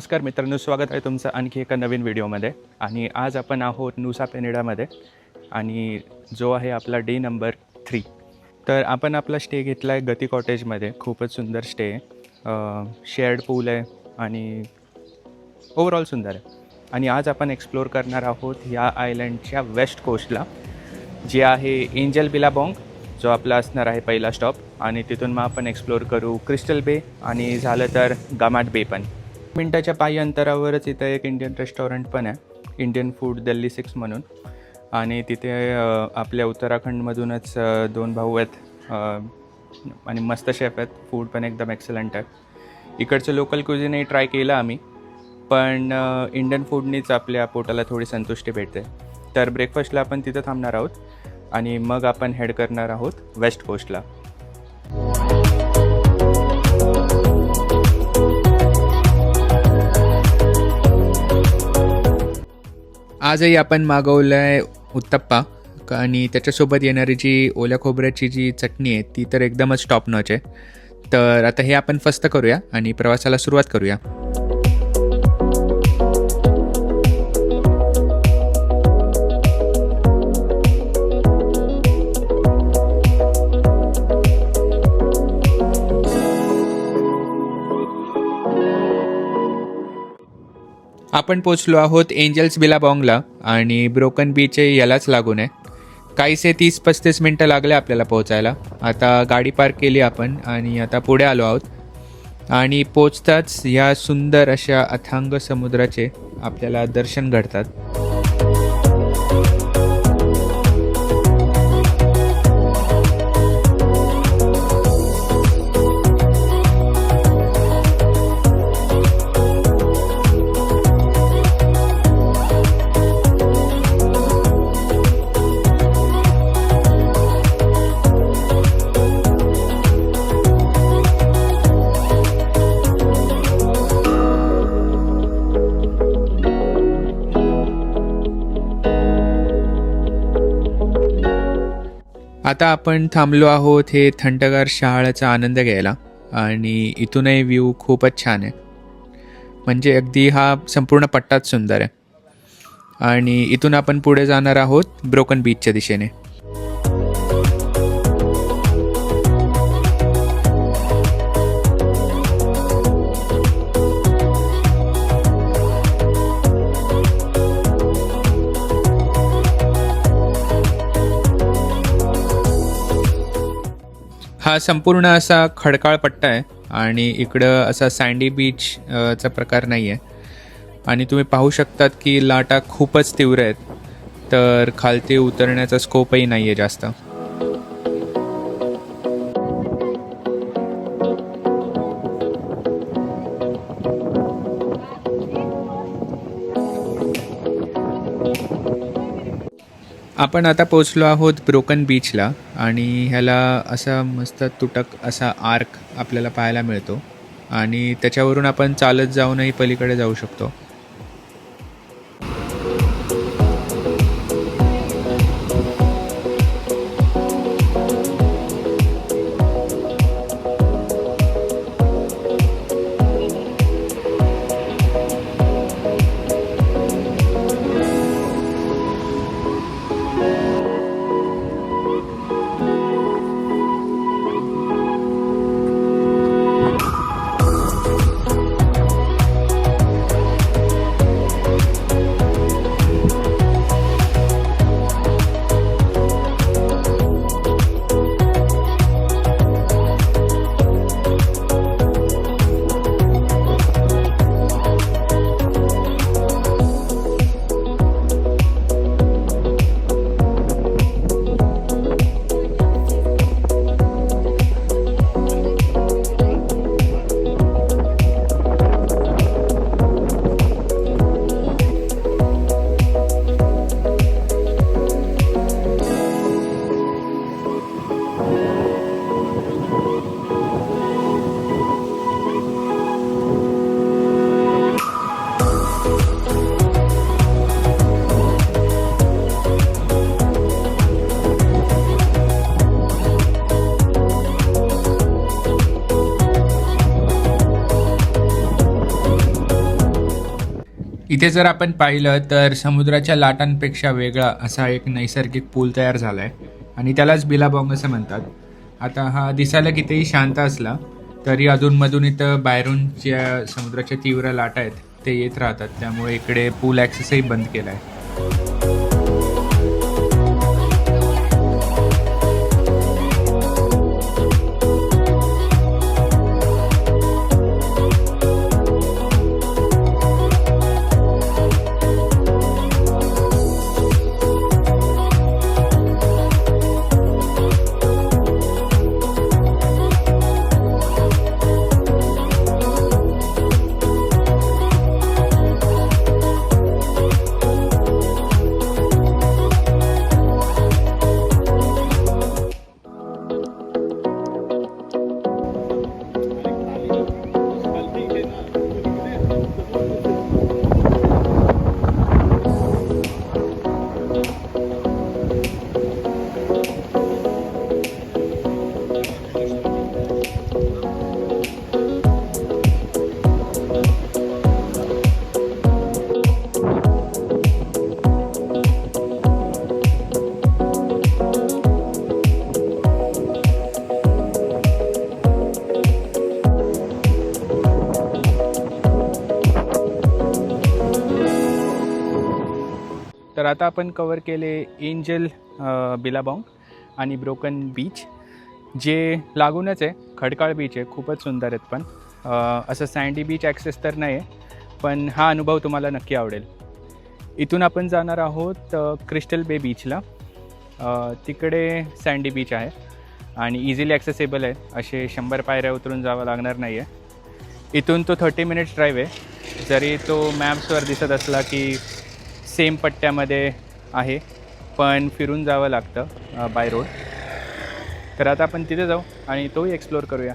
नमस्कार मित्रांनो स्वागत आहे तुमचं आणखी एका नवीन व्हिडिओमध्ये. आणि आज आपण आहोत नुसा पेनेडामध्ये. आणि जो आहे आपला डे नंबर थ्री. तर आपण आपला स्टे घेतला आहे गती कॉटेजमध्ये. खूपच सुंदर स्टे आहे. शेअर्ड पूल आहे आणि ओवरऑल सुंदर आहे. आणि आज आपण एक्सप्लोर करणार आहोत या आयलँडच्या वेस्ट कोस्टला जे आहे एंजल बिलाबॉंग जो आपला असणार आहे पहिला स्टॉप आणि तिथून मग आपण एक्सप्लोर करू क्रिस्टल बे आणि झालं तर गमाट बे पण. मिनटाच्या पायी अंतरावरच इथं एक इंडियन रेस्टॉरंट पण आहे. इंडियन फूड दिल्ली सिक्स म्हणून. आणि तिथे आपल्या उत्तराखंडमधूनच दोन भाऊ आहेत. आणि मस्त शेफ आहेत. फूड पण एकदम एक्सलंट आहे. इकडचं लोकल क्युझिनही ट्राय केलं आम्ही. पण इंडियन फूडनीच आपल्या पोटाला थोडी संतुष्टी भेटते. तर ब्रेकफास्टला आपण तिथं थांबणार आहोत. आणि मग आपण हेड करणार आहोत वेस्ट कोस्टला आजही आपण मागवलं आहे उत्तप्पा. आणि त्याच्यासोबत येणारी जी ओल्या खोबऱ्याची जी चटणी आहे ती तर एकदमच टॉप नॉच आहे. तर आता हे आपण फस्त करूया आणि प्रवासाला सुरुवात करूया. आपण पोचलो आहोत एंजल्स बिलाबॉंगला आणि ब्रोकन बीच यालाच लागून आहे. काहीसे तीस पस्तीस मिनटं लागले आपल्याला पोहोचायला. आता गाडी पार्क केली आपण आणि आता पुढे आलो आहोत. आणि पोचताच ह्या सुंदर अशा अथांग समुद्राचे आपल्याला दर्शन घडतात. आता आपण थांबलो आहोत हे थंडगार शहाळ्याचा आनंद घ्यायला. आणि इथूनही व्ह्यू खूपच छान आहे. म्हणजे अगदी हा संपूर्ण पट्टाच सुंदर आहे. आणि इथून आपण पुढे जाणार आहोत ब्रोकन बीचच्या दिशेने. हा संपूर्ण असा खडकाळ पट्टा आहे आणि इकडं असा सँडी बीच चा प्रकार नाही आहे आणि तुम्ही पाहू शकतात की लाटा खूपच तीव्र आहेत. तर खालती उतरण्याचा स्कोपही नाही आहे जास्त. आपण आता पोचलो आहोत ब्रोकन बीचला आणि ह्याला असा मस्त तुटक असा आर्क आपल्याला पाहायला मिळतो. आणि त्याच्यावरून आपण चालत जाऊनही पलीकडे जाऊ शकतो. इथे जर आपण पाहिलं तर समुद्राच्या लाटांपेक्षा वेगळा असा एक नैसर्गिक पूल तयार झाला आहे आणि त्यालाच बिलाबॉंग असं म्हणतात. आता हा दिसायला कितीही शांत असला तरी अधूनमधून इथं बाहेरून ज्या समुद्राच्या तीव्र लाटा आहेत ते येत राहतात. त्यामुळे इकडे पूल ॲक्सेसही बंद केला आहे आता आपण कवर केले एंजल अ, बिलाबॉंग आणि ब्रोकन बीच जे लागूनच आहे. खडकाळ बीच आहे खूपच सुंदर आहेत पण. असं सँडी बीच ॲक्सेस तर नाही आहे पण हा अनुभव तुम्हाला नक्की आवडेल. इथून आपण जाणार आहोत क्रिस्टल बे बीचला तिकडे सँडी बीच आहे आणि इझिली ॲक्सेसेबल आहे. असे शंभर पायऱ्या उतरून जावं लागणार नाही आहे इथून तो थर्टी मिनिट्स ड्राईव्ह आहे. जरी तो मॅप्सवर दिसत असला की सेम पट्ट्यामध्ये आहे पण फिरून जावं लागतं बाय रोड तर आता आपण तिथे जाऊ आणि तोही एक्सप्लोअर करूया.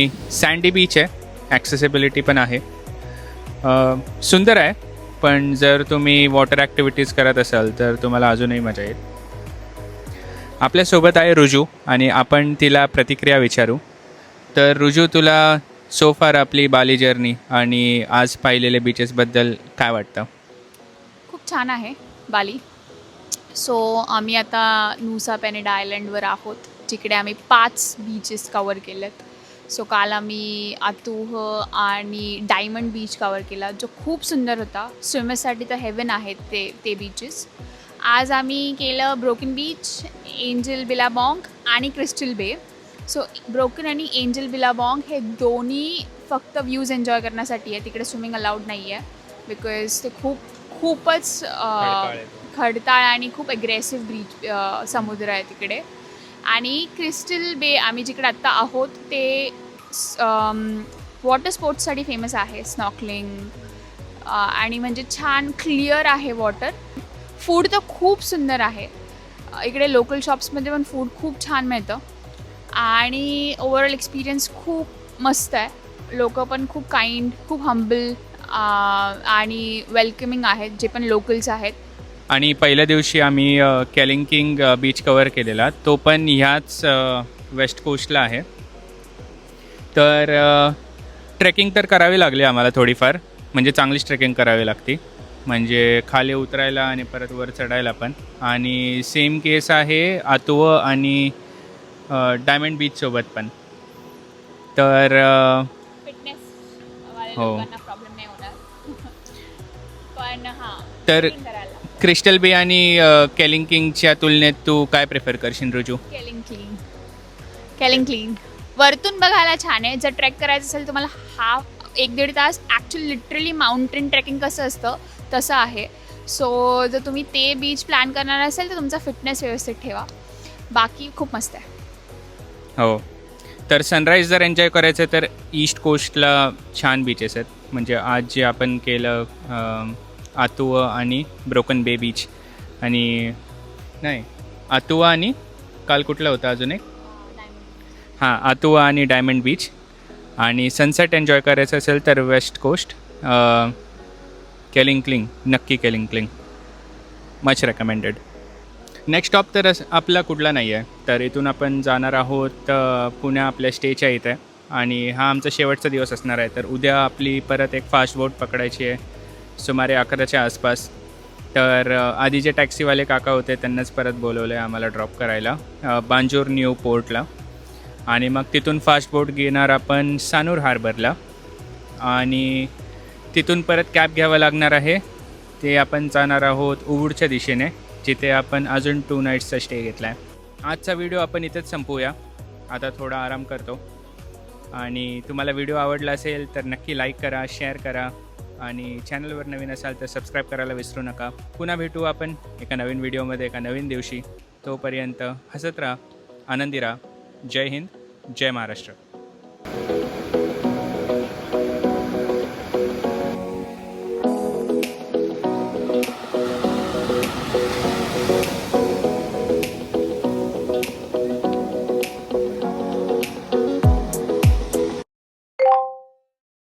ही सँडी बीच आहे. ॲक्सेसिबिलिटी पण आहे. सुंदर आहे. पण जर तुम्ही वॉटर ॲक्टिव्हिटीज करत असाल तर तुम्हाला अजूनही मजा येईल. आपल्यासोबत आहे रुजू आणि आपण तिला प्रतिक्रिया विचारू. तर रुजू तुला सो फार आपली बाली जर्नी आणि आज पाहिलेले बीचेसबद्दल काय वाटतं? खूप छान आहे बाली. सो आम्ही आता नुसा पेनेडा आयलंडवर आहोत जिकडे आम्ही पाच बीचेस कवर केलेत. सो काल आम्ही आतुह आणि डायमंड बीच कवर केला जो खूप सुंदर होता. स्विमर्ससाठी तर हेवन आहेत ते ते बीचेस आज आम्ही केलं ब्रोकन बीच एंजल बिलाबॉंग आणि क्रिस्टल बे सो ब्रोकन आणि एंजल बिलाबॉंग हे दोन्ही फक्त व्ह्यूज एन्जॉय करण्यासाठी आहे तिकडे स्विमिंग अलाउड नाही आहे बिकॉज ते खूप खूपच खडताळ आणि खूप अग्रेसिव्ह ब्रीच समुद्र आहे तिकडे. आणि क्रिस्टल बे आम्ही जिकडे आत्ता आहोत ते वॉटर स्पोर्ट्ससाठी फेमस आहे स्नॉकलिंग आणि म्हणजे छान क्लिअर आहे वॉटर फूड तर खूप सुंदर आहे. इकडे लोकल शॉप्समध्ये पण फूड खूप छान मिळतं. आणि ओवरऑल एक्सपिरियन्स खूप मस्त आहे. लोक पण खूप काइंड खूप हंबल आणि वेलकमिंग आहेत जे पण लोकल्स आहेत. आणि पहिल्या दिवशी आम्ही कॅलिंकिंग बीच कवर केलेला. तो पण ह्याच वेस्ट कोस्टला आहे. तर ट्रेकिंग तर करावी लागली आम्हाला थोडीफार. म्हणजे चांगलीच ट्रेकिंग करावी लागते. म्हणजे खाली उतरायला आणि परत वर चढायला पण. आणि सेम केस आहे आतुव आणि डायमंड बीचसोबत पण. तर हो. हां तर क्रिस्टल बे आणि कॅलिंकिंगच्या तुलनेत तू काय प्रेफर करशील रुजू? केलिंग क्लीन केलिंग क्लीन वरतून बघायला छान आहे. जर ट्रेक करायचं असेल तुम्हाला हाफ एक दीड तास ॲक्च्युली लिटरली माउंटेन ट्रेकिंग कसं असतं तसं आहे. सो जर तुम्ही ते बीच प्लॅन करणार असेल तर तुमचा फिटनेस व्यवस्थित ठेवा. बाकी खूप मस्त आहे. हो. तर सनराईज जर एन्जॉय करायचं तर ईस्ट कोस्टला छान बीचेस आहेत. म्हणजे आज जे आपण केलं अं, आतुवा आणि ब्रोकन बे बीच आणि नाही आतुवा आणि काल कुठला होता अजून एक? हां आतुवा आणि डायमंड बीच आणि सनसेट एन्जॉय करायचं असेल तर वेस्ट कोस्ट केलिंग नक्की केलिंग मच रेकमेंडेड नेक्स्ट स्टॉप तर आपला कुठला नाही आहे तर इथून आपण जाणार आहोत पुण्या आपल्या स्टेच्या इथे. आणि हा आमचा शेवटचा दिवस असणार आहे. तर उद्या आपली परत एक फास्ट बोट पकडायची आहे. सुमारे अकराच्या आसपास. तर आधी जे टॅक्सीवाले काका होते त्यांनाच परत बोलवलं आहे आम्हाला ड्रॉप करायला. बांजूर न्यू पोर्टला. आणि मग तिथून फास्ट बोट घेणार आपण सानूर हार्बरला आणि तिथून परत कॅब घ्यावं लागणार आहे. ते आपण जाणार आहोत उवूडच्या दिशेने जिथे आपण अजून टू नाईट्सचा स्टे घेतला आहे आजचा व्हिडिओ आपण इथेच संपवूया आता थोडा आराम करतो. आणि तुम्हाला व्हिडिओ आवडला असेल तर नक्की लाईक करा शेअर करा. आणि चॅनलवर नवीन असाल तर सबस्क्राईब करायला विसरू नका. पुन्हा भेटू आपण एका नवीन व्हिडिओमध्ये एका नवीन दिवशी. तोपर्यंत हसत राहा आनंदी राहा. जय हिंद जय महाराष्ट्र.